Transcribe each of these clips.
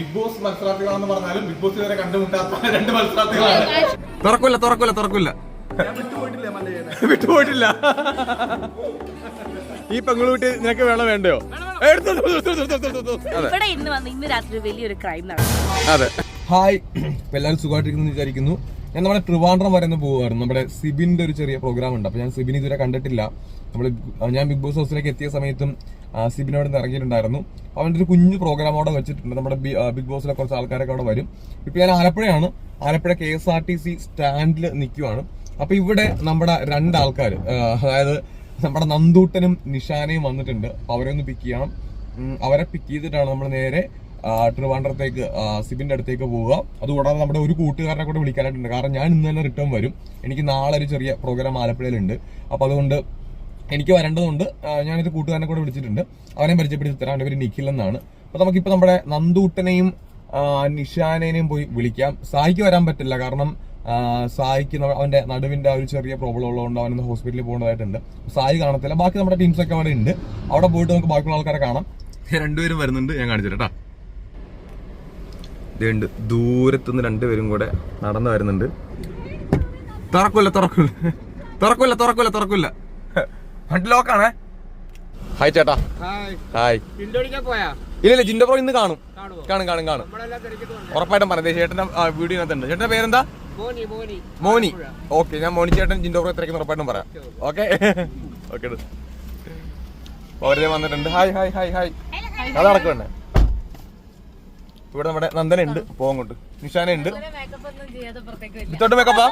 Big boss മത്സരാർത്ഥികളാണെന്ന് പറഞ്ഞാലും big boss ഇതുവരെ കണ്ടുമുട്ടാത്ത രണ്ട് മത്സരാർത്ഥികളാണ്. തുറക്കില്ല തുറക്കില്ല തുറക്കില്ല വിട്ടുപോയിട്ടില്ല ഈ പെങ്ങളുട്ടി നിനക്ക് വേണം വേണ്ടയോ? ഇവിടെ ഇന്ന് വന്ന് ഇന്ന് രാത്രി വലിയൊരു ക്രൈം നടന്നു. അതെ. ഹായ് എല്ലാവരും സുഖമായിട്ടിരിക്കുന്നു വിചാരിക്കുന്നു. ഞാൻ നമ്മുടെ ട്രിവാൻഡ്രം വരെ ഒന്ന് പോകുമായിരുന്നു നമ്മുടെ സിബിന്റെ ഒരു ചെറിയ പ്രോഗ്രാം ഉണ്ട്. അപ്പോൾ ഞാൻ സിബിൻ ഇതുവരെ കണ്ടിട്ടില്ല. നമ്മൾ ഞാൻ ബിഗ് ബോസ് ഹൗസിലേക്ക് എത്തിയ സമയത്തും സിബിൻ അവിടെ നിന്ന് ഇറങ്ങിയിട്ടുണ്ടായിരുന്നു. അവന്റെ ഒരു കുഞ്ഞു പ്രോഗ്രാം അവിടെ വെച്ചിട്ടുണ്ട്. നമ്മുടെ ബിഗ് ബോസിലെ കുറച്ച് ആൾക്കാരൊക്കെ അവിടെ വരും. ഇപ്പോൾ ഞാൻ ആലപ്പുഴയാണ്. Alappuzha K S R T C സ്റ്റാൻഡിൽ നിൽക്കുവാണ് അപ്പോൾ ഇവിടെ നമ്മുടെ രണ്ടാൾക്കാർ അതായത് നമ്മുടെ നന്ദൂട്ടനും നിഷാനയും വന്നിട്ടുണ്ട്. അവരെ ഒന്ന് പിക്ക് ചെയ്യണം. അവരെ പിക്ക് ചെയ്തിട്ടാണ് നമ്മൾ നേരെ ട്രിവാൻഡ്രത്തേക്ക് സിബിന്റെ അടുത്തേക്ക് പോവുക. അതുകൂടാതെ നമ്മുടെ ഒരു കൂട്ടുകാരനെ കൂടെ വിളിക്കാനായിട്ടുണ്ട്. കാരണം ഞാൻ ഇന്ന് തന്നെ റിട്ടേൺ വരും. എനിക്ക് നാളെ ഒരു ചെറിയ പ്രോഗ്രാം ആലപ്പുഴയിലുണ്ട്. അപ്പൊ അതുകൊണ്ട് എനിക്ക് വരേണ്ടതുണ്ട്. ഞാനൊരു കൂട്ടുകാരനെ കൂടെ വിളിച്ചിട്ടുണ്ട്. അവനെ പരിചയപ്പെടുത്തി തരാം. അവന്റെ പേര് നിഖിൽ എന്നാണ്. അപ്പൊ നമുക്കിപ്പോ നമ്മുടെ നന്ദൂട്ടനെയും നിഷാനേനെയും പോയി വിളിക്കാം. സായിക്ക് വരാൻ പറ്റില്ല. കാരണം സായിക്ക് അവന്റെ നടുവിന്റെ ആ ഒരു ചെറിയ പ്രോബ്ലം ഉള്ളതുകൊണ്ട് അവനൊന്ന് ഹോസ്പിറ്റലിൽ പോകേണ്ടതായിട്ടുണ്ട്. സായി കാണത്തില്ല. ബാക്കി നമ്മുടെ ടീംസ് ഒക്കെ അവിടെ ഉണ്ട്. അവിടെ പോയിട്ട് നമുക്ക് ബാക്കിയുള്ള ആൾക്കാരെ കാണാം. രണ്ടുപേരും വരുന്നുണ്ട്. ഞാൻ കാണിച്ചു കേട്ടാ. ഇതുണ്ട് ദൂരത്തുനിന്ന് രണ്ടുപേരും കൂടെ നടന്നു വരുന്നുണ്ട്. തുറക്കൂല തുറക്കൂല. തുറക്കൂല തുറക്കൂല തുറക്കൂല. വണ്ടി ലോക്കാണേ ഹായ് ചേട്ടാ. ഹായ് ഇല്ല ഇല്ല ജിൻഡോ ബ്രോ ഇന്ന് കാണും. കാണും കാണും കാണും. ഉറപ്പായിട്ടും പറഞ്ഞത് ചേട്ടന്റെ വീഡിയോ ഉണ്ട് ചേട്ടന്റെ പേരെന്താ? മോനി ഓക്കെ ഞാൻ മോനി ചേട്ടൻ ജിൻഡോ ബ്രോ എത്രയ്ക്ക് ഉറപ്പായിട്ടും പറയാം. Okay okay. അവരെ വന്നിട്ടുണ്ട്. ഹായ് ഹായ് ഹായ് ഹായ് അത് നടക്കണ്ടേ ഇവിടെ നമ്മുടെ നന്ദന ഉണ്ട് പോങ്ങോട്ട് നിഷാന ഉണ്ട് ഇത്തോട്ട് മേക്കപ്പാ.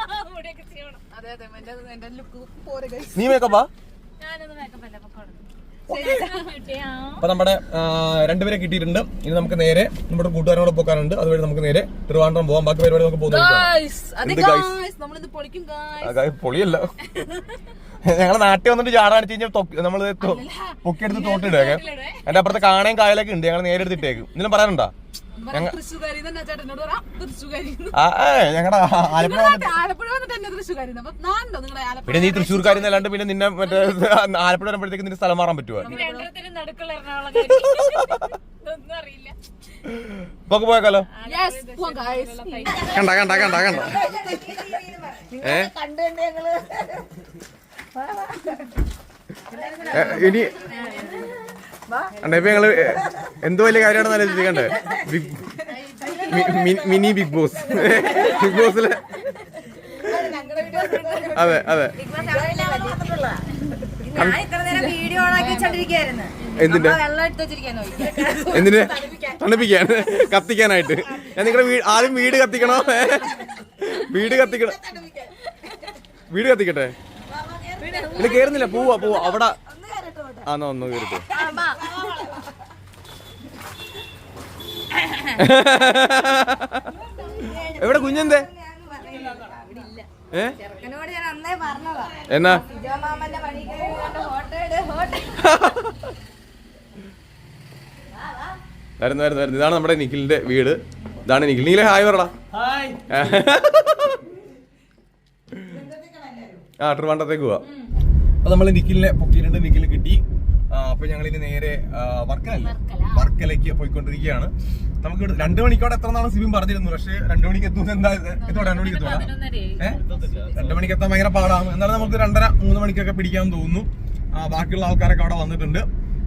നീ മേക്കപ്പാ അപ്പൊ നമ്മുടെ രണ്ടുപേരെ കിട്ടിയിട്ടുണ്ട്. ഇനി നമുക്ക് നേരെ നമ്മുടെ കൂട്ടുകാരോട് പോകാനുണ്ട് അതുവഴി നമുക്ക് നേരെ തിരുവനന്തപുരം പോകാം ബാക്കി പരിപാടി നമുക്ക് പോകുന്നത് guys, പൊളിയല്ല. ഞങ്ങളെ നാട്ടിൽ വന്നിട്ട് ചാടാണിച്ച് കഴിഞ്ഞാൽ നമ്മൾ പൊക്കിയെടുത്ത് തോട്ടിടുക എന്റെ അപ്പുറത്തെ കാണേം കായലൊക്കെ ഉണ്ട്. ഞങ്ങൾ നേരെ എടുത്തിട്ടേക്ക്. എന്തെങ്കിലും പറയാനുണ്ടോ? ഇവരെ നീ തന്നെ ചേട്ടനോട് പറ തൃശ്ശൂർക്കാരി ഞങ്ങളുടെ ആലപ്പുഴ ആലപ്പുഴ പിന്നെ പിന്നെ നിന്നെ മറ്റേ ആലപ്പുഴ വരുമ്പോഴത്തേക്ക് നിന്റെ സ്ഥലം മാറാൻ പറ്റുമോ നമുക്ക് നടുക്കുള്ള എറണാകുളം ഒന്നും അറിയില്ല. ഇപ്പൊ പോയേക്കാലോ. കണ്ട കണ്ട കണ്ട കണ്ട? ഏ, ഇനി എന്ത് വലിയ കാര്യമാണെന്ന് ആലോചിക്കണ്ടേ മിനി ബിഗ് ബോസ്. ബിഗ് ബോസിൽ അതെ അതെ. എന്തിന്റെ? എന്തിന്റെ തണുപ്പിക്കാൻ കത്തിക്കാനായിട്ട്. ഞാൻ നിങ്ങളുടെ വീട് ആദ്യം വീട് കത്തിക്കണോ? വീട് കത്തിക്കണം വീട് കത്തിക്കട്ടെ? ഇല്ല കേറുന്നില്ല. പോവാ പോവാ. അവിടെ ആന്നോ ഒന്ന് കേറിട്ട് എവിടെ കുഞ്ഞെന്തേ? ഏ? ചെറുക്കനോട് ഞാൻ അന്നേ പറഞ്ഞതാ. എന്നാ? വരുന്നു വരുന്നു വരുന്നു. ഇതാണ് നമ്മുടെ നിഖിലിന്റെ വീട്. ഇതാണ് നിഖിൽ. നിഖിലെ ഹായ് പറടാ. ആ വണ്ടത്തേക്ക് പോവാ. അപ്പൊ നമ്മൾ നിഖിലിനെ പൊക്കിയിട്ടുണ്ട്. നിഖിൽ കിട്ടി. അപ്പൊ ഞങ്ങൾ ഇനി നേരെ വർക്കല വർക്കലല്ലേ വർക്കലേക്ക് പോയിക്കൊണ്ടിരിക്കുകയാണ്. നമുക്ക് രണ്ടു മണിക്കോടെ എത്ര നാളെ സിബിൻ പറഞ്ഞിരുന്നു പക്ഷെ രണ്ടു മണിക്ക് എത്തുന്നത് എന്താ എത്തോ രണ്ടു മണിക്ക് എത്തുക ഏഹ് രണ്ടു മണിക്ക് എത്താൻ ഭയങ്കര പാടാണ്. എന്നാലും നമുക്ക് രണ്ടര മൂന്ന് മണിക്കൊക്കെ പിടിക്കാൻ തോന്നുന്നു. ബാക്കിയുള്ള ആൾക്കാരൊക്കെ അവിടെ വന്നിട്ടുണ്ട്.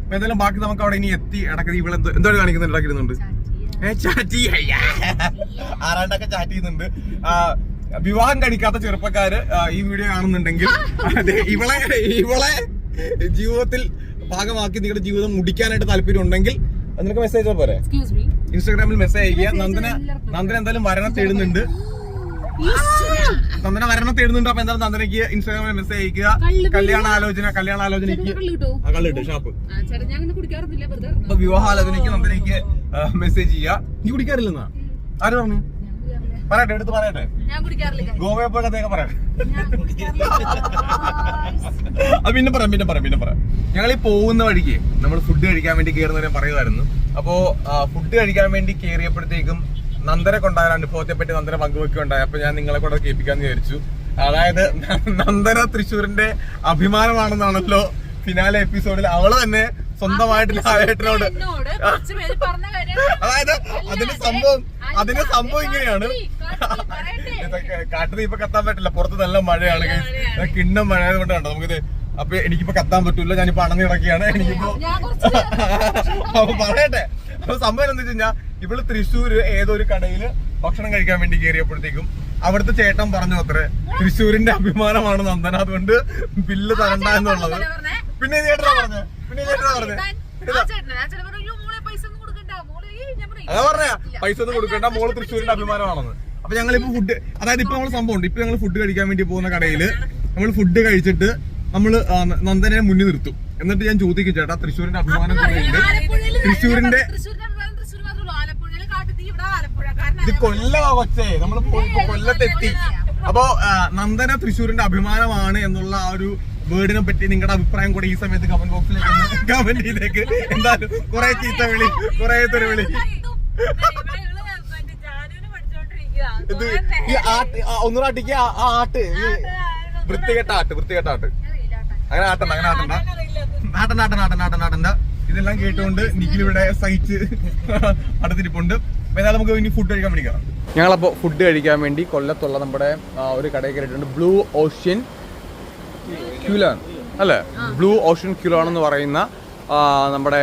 അപ്പൊ എന്തായാലും ബാക്കി നമുക്ക് അവിടെ ഇനി എത്തി ഇടയ്ക്ക് ഇവിടെ എന്തോ കാണിക്കുന്നുണ്ട് ഇടക്കിരുന്നുണ്ട് ഏ ചാറ്റ് ആരാണ്ടൊക്കെ ചാറ്റ് ചെയ്യുന്നുണ്ട്. വിവാഹം കഴിക്കാത്ത ചെറുപ്പക്കാര് ഈ വീഡിയോ കാണുന്നുണ്ടെങ്കിൽ ഇവളെ ഇവളെ ജീവിതത്തിൽ ഭാഗമാക്കി നിങ്ങളുടെ ജീവിതം മുടിക്കാനായിട്ട് താല്പര്യം ഉണ്ടെങ്കിൽ നിനക്ക് മെസ്സേജ് പോരെ. ഇൻസ്റ്റാഗ്രാമിൽ മെസ്സേജ് അയക്കുക നന്ദന നന്ദന എന്തായാലും വരണം തേടുന്നുണ്ട്. നന്ദന വരണം തേടുന്നുണ്ട്. അപ്പൊ എന്തായാലും നന്ദനക്ക് ഇൻസ്റ്റാഗ്രാമിൽ മെസ്സേജ് അയക്കുക കല്യാണ ആലോചന കല്യാണ ആലോചനക്ക് കള്ളിട്ട്? ഷാപ്പ്. അപ്പൊ വിവാഹാലോചനയ്ക്ക് നന്ദനയ്ക്ക് മെസ്സേജ് ചെയ്യുക. നീ കുടിക്കാറില്ലെന്നാ? ആര് പറഞ്ഞു? പറയട്ടെ എടുത്ത് പറയട്ടെ. ഗോവയെ പോയ കഥയൊക്കെ പറയട്ടെ. അത് പിന്നെ പറയാം പിന്നെ പറയാം പിന്നെ പറയാം. ഞങ്ങൾ ഈ പോകുന്ന വഴിക്ക് നമ്മൾ ഫുഡ് കഴിക്കാൻ വേണ്ടി കയറുന്നവരെ പറയുമായിരുന്നു. അപ്പോ ഫുഡ് കഴിക്കാൻ വേണ്ടി കയറിയപ്പോഴത്തേക്കും നന്ദനെ കൊണ്ടായ അനുഭവത്തെ പറ്റി നന്ദന പങ്കുവെക്കുകയുണ്ടായി അപ്പൊ ഞാൻ നിങ്ങളെ കൂടെ കേൾപ്പിക്കാന്ന് വിചാരിച്ചു. അതായത് നന്ദന തൃശ്ശൂരിന്റെ അഭിമാനമാണെന്നാണല്ലോ ഫിനാലെ എപ്പിസോഡിൽ അവൾ തന്നെ സ്വന്തമായിട്ട് ലാലേട്ടനോട്. അതായത് അതിന് സംഭവം അതിന് സംഭവം ഇങ്ങനെയാണ്. ഇതൊക്കെ കാട്ടിൽ ഇപ്പൊ കത്താൻ പറ്റില്ല. പുറത്ത് നല്ല മഴയാണ്. കിണ്ണം മഴ കൊണ്ടാണ് നമുക്ക് നമുക്കിത് അപ്പൊ എനിക്കിപ്പോ കത്താൻ പറ്റൂല. ഞാനിപ്പോ അണഞ്ഞു കിടക്കുകയാണ്. എനിക്കിപ്പോ അപ്പൊ പറയട്ടെ. അപ്പൊ സംഭവം എന്താ വെച്ച് കഴിഞ്ഞാൽ ഇവൾ തൃശ്ശൂര് ഏതൊരു കടയിൽ ഭക്ഷണം കഴിക്കാൻ വേണ്ടി കയറിയപ്പോഴത്തേക്കും അവിടുത്തെ ചേട്ടൻ പറഞ്ഞു അത്രേ തൃശ്ശൂരിന്റെ അഭിമാനമാണ് നന്ദന. അതുകൊണ്ട് ബില്ല് തരണ്ട എന്നുള്ളത്. പിന്നെ ചേട്ടനാ പറഞ്ഞ? ചേട്ടനാ പറഞ്ഞ? ആ ചേട്ടനെ ആ ചേട്ടൻ പറഞ്ഞു "അയ്യോ, മോളെ പൈസ ഒന്നും കൊടുക്കണ്ട മോളെ ഏയ് ഞാൻ പറഞ്ഞു, പൈസ ഒന്നും കൊടുക്കേണ്ട മോൾ തൃശ്ശൂരിന്റെ അഭിമാനമാണെന്ന്. അപ്പൊ ഞങ്ങൾ ഇപ്പൊ ഫുഡ് അതായത് ഇപ്പൊ നമ്മൾ സംഭവം ഉണ്ട് ഇപ്പൊ ഞങ്ങൾ ഫുഡ് കഴിക്കാൻ വേണ്ടി പോകുന്ന കടയിൽ നമ്മൾ ഫുഡ് കഴിച്ചിട്ട് നമ്മൾ നന്ദനെ മുന്നിൽ നിർത്തും. എന്നിട്ട് ഞാൻ ചോദിക്കും ചേട്ടാ തൃശ്ശൂരിന്റെ അഭിമാനം തന്നെയുണ്ട് തൃശ്ശൂരിന്റെ ഇത് കൊല്ലമാ കൊച്ചേ. നമ്മൾ പോയി കൊല്ലത്തെത്തി. അപ്പൊ നന്ദന തൃശ്ശൂരിന്റെ അഭിമാനമാണ് എന്നുള്ള ആ ഒരു വേർഡിനെ പറ്റി നിങ്ങളുടെ അഭിപ്രായം കൂടെ ഈ സമയത്ത് കമന്റ് ബോക്സിലേക്ക് കമന്റ് ചെയ്തേക്ക്. എന്തായാലും കുറെ ചീത്ത വിളി കുറെ തെരുവിളി ഇത് ഈ ആട്ട് ഒന്നുകൂടെ ആട്ടിക്ക് ആ ആട്ട്. വൃത്തികെട്ട ആട്ട് വൃത്തികെട്ട ആട്ട്. അങ്ങനെ ആട്ടണ്ട അങ്ങനെ ആട്ടണ്ട. നാട്ടൻ നാട്ടൻ നാട്ടൻ നാട്ടൻ ആട്ടണ്ട. ഇതെല്ലാം കേട്ടുകൊണ്ട് നിഖിൽ ഇവിടെ സഹിച്ച് അടുത്തിരിപ്പുണ്ട്. അപ്പൊ നമുക്ക് ഇനി ഫുഡ് കഴിക്കാൻ വേണ്ടി കയറാം ഞങ്ങളപ്പോൾ ഫുഡ് കഴിക്കാൻ വേണ്ടി കൊല്ലത്തുള്ള നമ്മുടെ ഒരു കടയിൽ കയറിയിട്ടുണ്ട്. ബ്ലൂ ഓഷ്യൻ ക്യൂലാൻ അല്ലേ? ബ്ലൂ ഓഷ്യൻ ക്യൂലാൻ എന്ന് പറയുന്ന നമ്മുടെ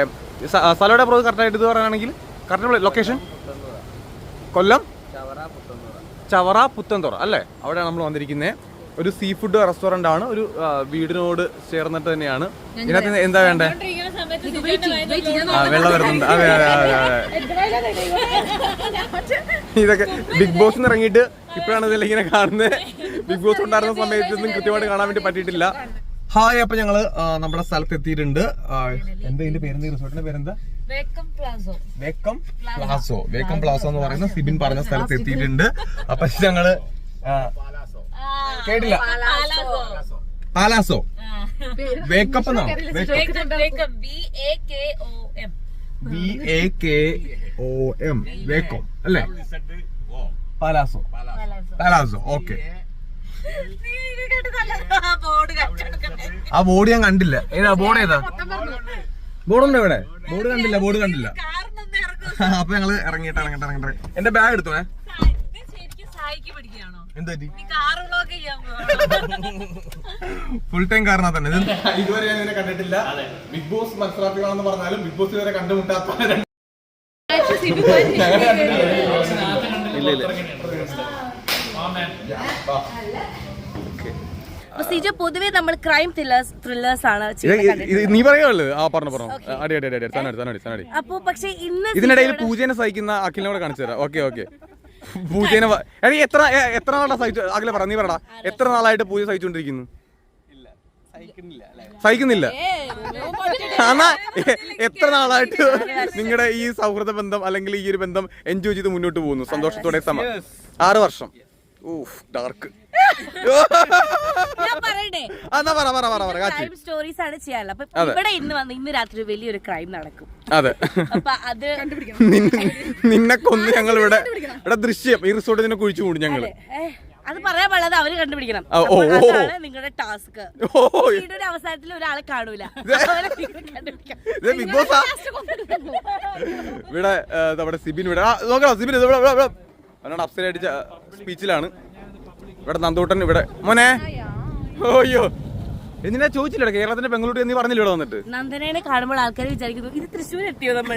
സ്ഥലയുടെ ആ, കറക്റ്റ് ആയിട്ട് കറക്റ്റായിട്ട് ഇത് പറയുകയാണെങ്കിൽ കറക്റ്റ് ലൊക്കേഷൻ കൊല്ലം? ചവറ പുത്തൻതുറ അല്ലേ? അവിടെയാണ് നമ്മൾ വന്നിരിക്കുന്നത്. ഒരു സീ ഫുഡ് റെസ്റ്റോറന്റ് ആണ്. ഒരു വീടിനോട് ചേർന്നിട്ട് തന്നെയാണ്. ഇതിനകത്ത് എന്താ വേണ്ടേ? ആ വെള്ളം വരുന്നുണ്ട്. അതെ അതെ അതെ അതെ ഇതൊക്കെ ബിഗ് ബോസ് ഇറങ്ങിയിട്ട് ഇപ്പോഴാണ് ഇതെല്ലാം ഇങ്ങനെ കാണുന്നത്. ബിഗ് ബോസ് ഉണ്ടായിരുന്ന സമയത്ത് സമയത്തൊന്നും കൃത്യമായിട്ട് കാണാൻ വേണ്ടി പറ്റിയിട്ടില്ല. ഹായ് അപ്പൊ ഞങ്ങൾ നമ്മുടെ സ്ഥലത്ത് എത്തിയിട്ടുണ്ട്. എന്താ ഇതിന്റെ പേരെന്താ റിസോർട്ടിന്റെ പേരെന്താ? Vakkom Palazzo. Vakkom Palazzo. Vakkom Palazzo എന്ന് പറയുന്ന സിബിൻ പറഞ്ഞ സ്ഥലത്ത് എത്തിയിട്ടുണ്ട്. അപ്പൊ ഞങ്ങൾ കേട്ടില്ല. പാലാസോ. വേക്കപ്പ് എന്നാണോ B A K O M വേക്കോ അല്ലേ? പാലാസോ. പാലാസോ. ഓക്കെ. ആ ബോർഡ് ഞാൻ കണ്ടില്ല. ഏതാ ബോർഡ് ഏതാ? ബോർഡുണ്ടോ ഇവിടെ? ബോർഡ് കണ്ടില്ല ബോർഡ് കണ്ടില്ല. അപ്പൊ ഞങ്ങൾ ഇറങ്ങിയിട്ട് ഇറങ്ങിട്ട് ഇറങ്ങിട്ട്. എന്റെ ബാഗ് എടുത്തോണേ ശരിക്കും എന്താ പറ്റി നീ കാറ് വ്ളോഗ് ചെയ്യാൻ പോവാ ഫുൾ ടൈം കാരണ തന്നെ ഇതുവരെ ഞാൻ ഇങ്ങനെ കണ്ടിട്ടില്ല. ബിഗ് ബോസ് മത്സരാർത്ഥികളാണെന്ന് പറഞ്ഞാലും ബിഗ് ബോസ് ഇതുവരെ കണ്ടുമുട്ടാത്ത സിജു പൊതുവെ നമ്മൾ ക്രൈം ത്രില്ലേഴ്സ് ത്രില്ലേഴ്സ് ആണ് നീ പറയുള്ളൂ ആ പറഞ്ഞു പറഞ്ഞു. അടി അടി അടി അടി തന്നടി തന്നടി തന്നടി. അപ്പൊ പക്ഷേ ഇന്ന് ഇതിനിടയിൽ പൂജനെ സഹിക്കുന്ന അഖിലിനോട് കാണിച്ചു തരാം. Okay okay. പൂജേനെ എത്ര എത്ര നാളാ സഹിച്ചു അകലെ പറ നീ പറടാ. എത്ര നാളായിട്ട് പൂജ സഹിച്ചുകൊണ്ടിരിക്കുന്നു സഹിക്കുന്നില്ല എന്നാ എത്ര നാളായിട്ട് നിങ്ങളുടെ ഈ സൗഹൃദ ബന്ധം അല്ലെങ്കിൽ ഈ ഒരു ബന്ധം എൻജോയ് ചെയ്ത് മുന്നോട്ട് പോകുന്നു സന്തോഷത്തോടെ സമ ആറ് വർഷം. ഊഫ് ഡാർക്ക് എന്നാ പറ പറ പറ പറ കാച്ചി ക്രൈം സ്റ്റോറീസ് ആണ് ചെയ്യാനുള്ളത് അപ്പൊ അതെ. ഇവിടെ ഇന്ന് വന്ന് ഇന്ന് രാത്രി വലിയൊരു ക്രൈം നടക്കും. അതെ. അപ്പൊ അത് നിന്നെ നിന്നെ കൊന്ന് ഞങ്ങൾ ഇവിടെ ഇവിടെ ദൃശ്യം ഈ റിസോർട്ട് നിന്നെ കുഴിച്ചു കൂടും ഞങ്ങൾ. ഏ, അത് പറയാൻ പാടില്ല അത് അവർ കണ്ടുപിടിക്കണം. ഓ, അപ്പോൾ ഓ. അതാണ് നിങ്ങളുടെ ടാസ്ക് ഓ വീടിന്റെ അവസാനത്തിൽ ഒരാളെ കാണൂല. അവരെ നിങ്ങൾ കണ്ടുപിടിക്കണം. ഇത് ബിഗ് ബോസാ. ഇവിടെ ഏ, നമ്മുടെ സിബിൻ ഇവിടെ. ആ, നോക്കണം സിബിൻ ഇത് ഇവിടെ ഇവിടെ, ഇവിടെ. അവനോട് അപ്സര അടിച്ച സ്പീച്ചിലാണ് ഇവിടെ നന്ദൂട്ടൻ ഇവിടെ. മോനെ. ഓയ്യോ എന്തിനാ ചോദിച്ചില്ല കേരളത്തിന്റെ ബംഗളൂരു നീ പറഞ്ഞില്ല ഇവിടെ വന്നിട്ട്? നന്ദനേനെ കാണുമ്പോൾ ആൾക്കാർ വിചാരിക്കുന്നു ഇത് തൃശ്ശൂർ എത്തിയോ നമ്മൾ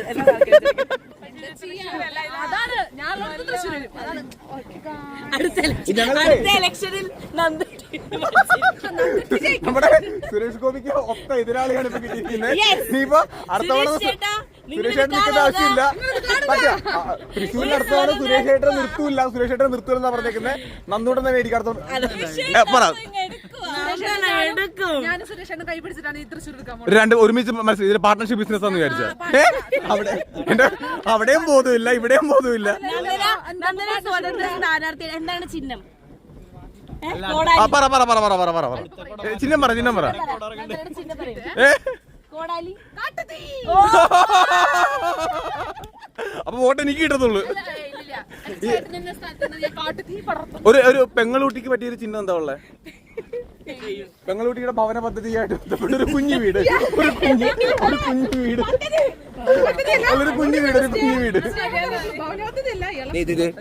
നമ്മുടെ സുരേഷ് ഗോപിക്ക് ഒത്ത എതിരാളിയാണ് ഇപ്പൊ കിട്ടിയിരിക്കുന്നത്. നീയിപ്പോ അടുത്ത സുരേഷ് നിൽക്കേണ്ട. ആവശ്യമില്ല. പറ്റിയ തൃശ്ശൂരിന്റെ അടുത്ത തവണ സുരേഷ് ചേട്ടൻ നിർത്തൂല്ല സുരേഷ് ചേട്ടൻ നിർത്തൂലെന്നാ പറഞ്ഞേക്കുന്നത് നന്ദൂട്ടൻ തന്നെ പറ. തൃശ്ശൂർ ഒരു രണ്ട് ഒരുമിച്ച് മനസ്സിലായി ഇതിന് പാർട്ണർഷിപ്പ് ബിസിനസ് ആണെന്ന് വിചാരിച്ച അവിടെ അവിടെയും ബോധമില്ല ഇവിടെയും ബോധമില്ല. എന്താണ് ചിഹ്നം. പറ പറ പറ പറ പറ പറ പറ ചിഹ്നം പറ ചിഹ്നം പറ. കോടാലി. അപ്പൊ വോട്ട് എനിക്ക് കിട്ടത്തുള്ളൂ. ഒരു ഒരു പെങ്ങളൂട്ടിക്ക് പറ്റിയൊരു ചിഹ്നം എന്താ ഉള്ളത് പെങ്ങളൂട്ടിയുടെ ഭവന പദ്ധതിയായിട്ട് ബന്ധപ്പെട്ട ഒരു കുഞ്ഞു വീട്. ഒരു കുഞ്ഞു ഒരു കുഞ്ഞു വീട്. ഒരു കുഞ്ഞു വീട് ഒരു കുഞ്ഞു വീട്.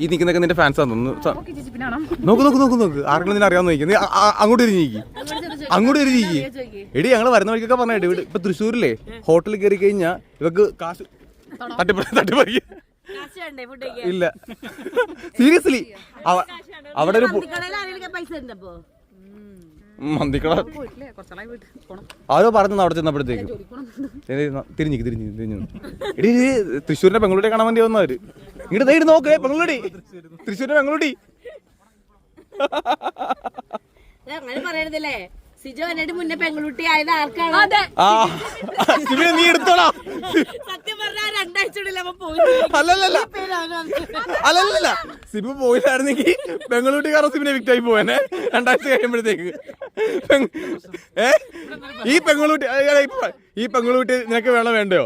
ഈ നിൽക്കുന്നൊക്കെ നിന്റെ ഫാൻസ് തോന്നുന്നു. സ- നോക്കി? നോക്ക് നോക്ക് നോക്ക് ആർക്കെങ്കിലും നിന്നെ അറിയാമെന്ന് നോക്കി അങ്ങോട്ട് അ- അങ്ങോട്ട് ഒരു രീതി എടി ഞങ്ങൾ വരുന്ന വഴിക്കൊക്കെ പറഞ്ഞിട്ട് ഇവിടെ ഇപ്പൊ തൃശ്ശൂരില്ലേ? ഹോട്ടലിൽ കയറി കഴിഞ്ഞാൽ ഇവക്ക് കാശ് തട്ടിപ്പറ തട്ടിപ്പ് ഇല്ല. സീരിയസ്ലി അവിടെ ഒരു മന്തിക്കട ആരോ പറഞ്ഞു അവിടെ ചെന്നപ്പോഴത്തേക്കും? തിരിഞ്ഞു തിരിഞ്ഞു തിരിഞ്ഞു എടി തൃശ്ശൂരിനെ പെങ്ങളൂടി കാണാൻ വേണ്ടി വന്നവര്. ഇങ്ങോട്ട് തൈ നോക്കേ. പെങ്ങളൂടി തൃശ്ശൂരിന്റെ പെങ്ങളൂടി അങ്ങനെ പറയരുതല്ലേ? സിജോ എന്നോട് മുന്നേ പെൺകുട്ടി ആയത് ആർക്കാണ്? നീ എടുത്തോടാ. സത്യം പറഞ്ഞാൽ രണ്ടാഴ്ച അല്ലല്ലല്ല. അല്ലല്ലല്ല. സിബു പോയില്ലായിരുന്നെങ്കിൽ പെങ്ങളുട്ടിക്കാരൻ സിബിനെ വിക്റ്റായി പോവാനെ. രണ്ടാഴ്ച കഴിയുമ്പോഴത്തേക്ക്. ഏ? ഈ പെങ്ങളൂട്ടി ഈ പെങ്ങളൂട്ടി നിനക്ക് വേണം വേണ്ടയോ.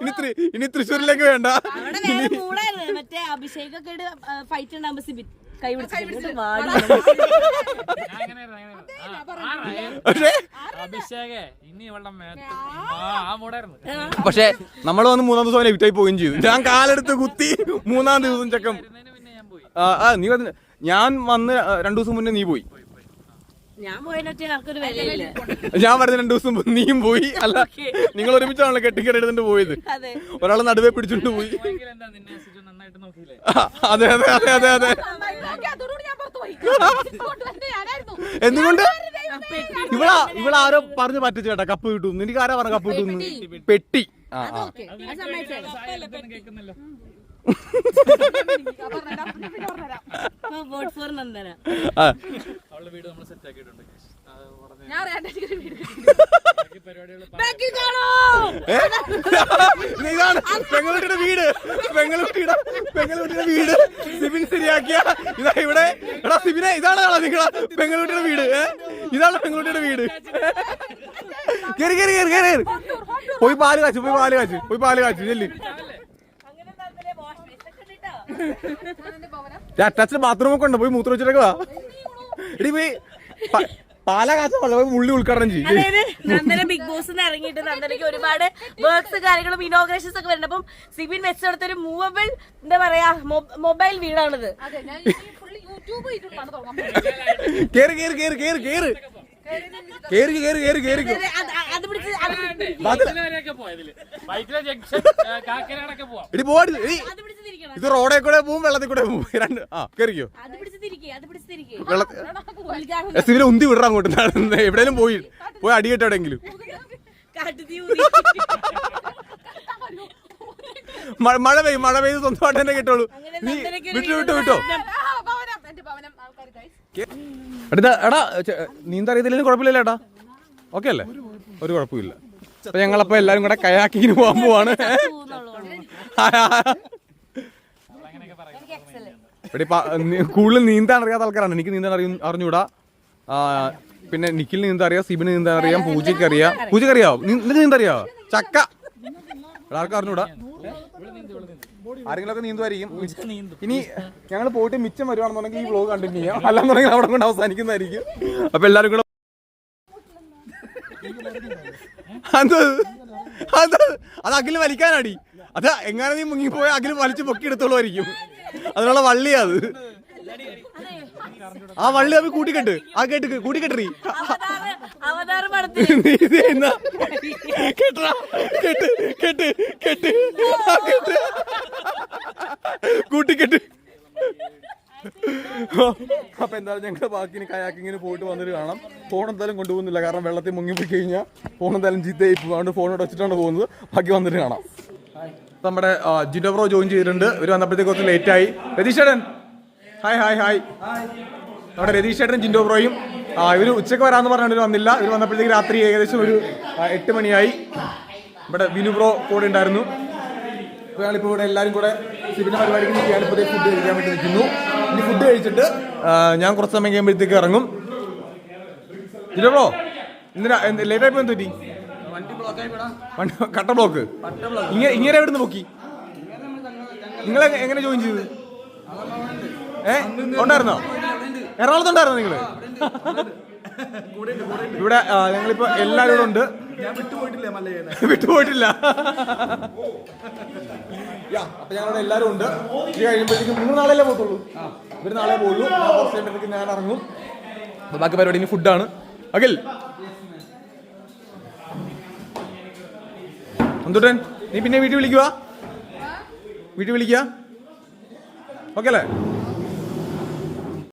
ഇനി ഇനി തൃശ്ശൂരിലേക്ക് വേണ്ട. അഭിഷേകൊക്കെ ഫൈറ്റ് ഉണ്ടാകുമ്പോ സിബി കൈ പിടിച്ചിട്ട് വാടി പക്ഷേ അഭിഷേകേ നമ്മൾ വന്ന് മൂന്നാം ദിവസം അവനെ വിറ്റായി പോവുകയും ചെയ്തു. ഞാൻ കാലെടുത്ത് കുത്തി മൂന്നാം ദിവസം ചക്കം. ഇതിന് പിന്നെ ഞാൻ പോയി. ആ, ആ നീ ഞാൻ വന്ന് രണ്ടു ദിവസം മുന്നേ നീ പോയി. ഞാൻ പറഞ്ഞ രണ്ടു ദിവസം നീയും പോയി. അല്ല നിങ്ങൾ ഒരുമിച്ചാണല്ലോ കെട്ടിക്കെടുത്തിട്ട് പോയത്. അതെ. ഒരാളെ നടുവേ പിടിച്ചോണ്ട് പോയി. അതെ അതെ അതെ അതെ അതെ. എന്തുകൊണ്ട്? ഇവളാ ഇവളാരോ പറഞ്ഞു പറ്റിച്ചു കേട്ടാ കപ്പ് കിട്ടും എനിക്ക് ആരാ പറഞ്ഞ കപ്പ് കിട്ടും പെട്ടി. ആ ആ. ഇതാണ് പെങ്ങളുട്ടിയുടെ വീട്. പെങ്ങളുട്ടിയുടെ പെങ്ങളുട്ടിയുടെ വീട്. സിബിൻ ശരിയാക്കിയ ഇതാ ഇവിടെ. എടാ സിബിനെ ഇതാണ് കാണാ നിങ്ങള പെങ്ങളുട്ടിയുടെ വീട്. ഇതാണ് പെങ്ങളുട്ടിയുടെ വീട്. കയറി കയറി കയറി കയറി പോയി പാൽ കാച്ചു പോയി പാൽ കാച്ചു പോയി പാൽ കാച്ചു ചെല്ലി. അറ്റാച്ച്ഡ് ബാത്റൂം ഒക്കെ ഉണ്ട്. പോയി മൂത്ര വെച്ചിട്ടൊക്കെ വാ. എടി പോയി പാലാ കാച്ച ഉള്ളി ഉദ്ഘാടനം ചെയ്യും. നന്ദന ബിഗ് ബോസ് ഇറങ്ങിയിട്ട് നന്ദനയ്ക്ക് ഒരുപാട് വർക്ക്സ് കാര്യങ്ങളും ഇനോഗ്രേഷൻസ് ഒക്കെ വരുന്നുണ്ട്. അപ്പം സിബിൻ വെച്ചെടുത്ത ഒരു മൂവബിൾ എന്താ പറയാ മൊബൈൽ വീടാണിത്. കേറി കേറി കേറി കേറി കേറി. ഇത് റോഡിൽ കൂടെ പോവും വെള്ളത്തിൽ കൂടെ പോവും. രണ്ട് കേറിക്കോ. വെള്ളത്തിൽ ഉന്തി വിടറ അങ്ങോട്ട്. എവിടെയെങ്കിലും പോയി. പോയി അടിയിട്ട് എവിടെയെങ്കിലും. മഴ പെയ്യും മഴ പെയ്ത് സ്വന്തമായിട്ട് തന്നെ കിട്ടുള്ളൂ നീ വിട്ടു വിട്ടു വിട്ടോ. എടാ എടാ നീന്ത നീന്താ അറിയത്തില്ലെങ്കിലും കുഴപ്പമില്ല ഏട്ടാ ഓക്കെ അല്ലേ? ഒരു കുഴപ്പമില്ല. അപ്പൊ ഞങ്ങളപ്പോ എല്ലാരും കൂടെ കയാക്കിങ്ങിന് പോകാൻ പോവാണ്. കൂടുതൽ നീന്താൻ അറിയാത്ത ആൾക്കാരാണ്. എനിക്ക് നീന്താൻ അറിയും അറിഞ്ഞൂടാ. പിന്നെ നിഖിൽ നീന്താൻ അറിയാം സിബിന് നീന്താൻ അറിയാം പൂജയ്ക്ക് അറിയാം. പൂജയ്ക്ക് അറിയാവോ? നിനക്ക് നീന്താൻ അറിയാവോ ചക്ക ആർക്കും അറിഞ്ഞൂടാ. ആരെങ്കിലും ഒക്കെ നീന്തുമായിരിക്കും ഇനി ഞങ്ങൾ പോയിട്ട് മിച്ചം വരുവാണെന്നുണ്ടെങ്കിൽ ഈ വ്ലോഗ് കണ്ടിന്യൂ ചെയ്യാം. അല്ലാന്നുണ്ടെങ്കിൽ അവിടെ കൊണ്ട് അവസാനിക്കുന്നതായിരിക്കും. അപ്പൊ എല്ലാരും കൂടെ അത് അത് അത് അഖിൽ വലിക്കാനാടി. അത് എങ്ങനെ നീ മുങ്ങിപ്പോയ അഖിൽ വലിച്ചു പൊക്കി എടുത്തോളുമായിരിക്കും. അതിനുള്ള വള്ളി അത്. ആ വള്ളി അവ കൂട്ടിക്കെട്ട്. ആ കേട്ട് കൂട്ടിക്കെട്ടറി. കൂട്ടിക്കെട്ട് അപ്പൊ എന്തായാലും ഞങ്ങൾ ബാക്കി കയാക്കിങ്ങിന് പോയിട്ട് വന്നിട്ട് കാണാം. ഫോൺ എന്തായാലും കൊണ്ടുപോകുന്നില്ല. കാരണം വെള്ളത്തിൽ മുങ്ങിപ്പോയി കഴിഞ്ഞാൽ ഫോൺ എന്തായാലും പോകും. അതുകൊണ്ട് അടച്ചിട്ടാണ് വെച്ചിട്ടാണ് പോകുന്നത്. ബാക്കി വന്നിട്ട് കാണാം. നമ്മുടെ ജിഡോ ബ്രോ ജോയിൻ ചെയ്തിട്ടുണ്ട്. ഇവർ വന്നപ്പോഴത്തേക്ക് കുറച്ച് ലേറ്റായി രതീഷ് ചേട്ടൻ. ഹായ് ഹായ് ഹായ് നമ്മുടെ രതീഷ് ജിൻഡോ ബ്രോയും ആ, ഇവർ ഉച്ചയ്ക്ക് വരാന്ന് പറഞ്ഞാൽ വന്നില്ല. ഇവർ വന്നപ്പോഴത്തേക്ക് രാത്രി ഏകദേശം ഒരു എട്ട് മണിയായി. ഇവിടെ വിനു ബ്രോ കൂടെ ഉണ്ടായിരുന്നു. അപ്പോൾ ഞങ്ങളിപ്പോൾ ഇവിടെ എല്ലാവരും കൂടെ സിബിന്റെ പരിപാടിക്ക് നിൽക്കുകയാണ്. ഇപ്പോൾ ഫുഡ് കഴിക്കാൻ വേണ്ടി നിൽക്കുന്നു. ഇനി ഫുഡ് കഴിച്ചിട്ട് ഞാൻ കുറച്ച് സമയം കഴിയുമ്പോഴത്തേക്ക് ഇറങ്ങും. ഇല്ലോ ബ്രോ എന്തിനാ ലേറ്റ് ആയപ്പോൾ എന്ത് പറ്റി കട്ട ബ്ലോക്ക് ഇങ്ങനെ ഇങ്ങനെ എവിടെ നിന്ന് പൊക്കി? നിങ്ങൾ എങ്ങനെ ജോയിൻ ചെയ്തത് ഏ? ഉണ്ടായിരുന്നോ? എറണാകുളത്ത് ഉണ്ടായിരുന്നോ നിങ്ങൾ? ഇവിടെ ഞങ്ങളിപ്പോ എല്ലാവരും ഉണ്ട്. ഞാൻ വിട്ടുപോയിട്ടില്ല വിട്ടുപോയിട്ടില്ല. യാ, അപ്പൊ ഞങ്ങളുടെ എല്ലാവരും ഉണ്ട്. ഇത് കഴിയുമ്പോഴത്തേക്കും മൂന്ന് നാളല്ലേ പോകത്തുള്ളൂ? ഒരു നാളെ പോകുള്ളൂ ഞാൻ കുറച്ച് ഞാൻ ഇറങ്ങും. ബാക്കി പരിപാടി ഇനി ഫുഡാണ്. അഖിൽ. എന്തുട്ടൻ നീ പിന്നെ വീട്ടിൽ വിളിക്കുക വീട്ടിൽ വിളിക്കുക ഓക്കെ അല്ലേ?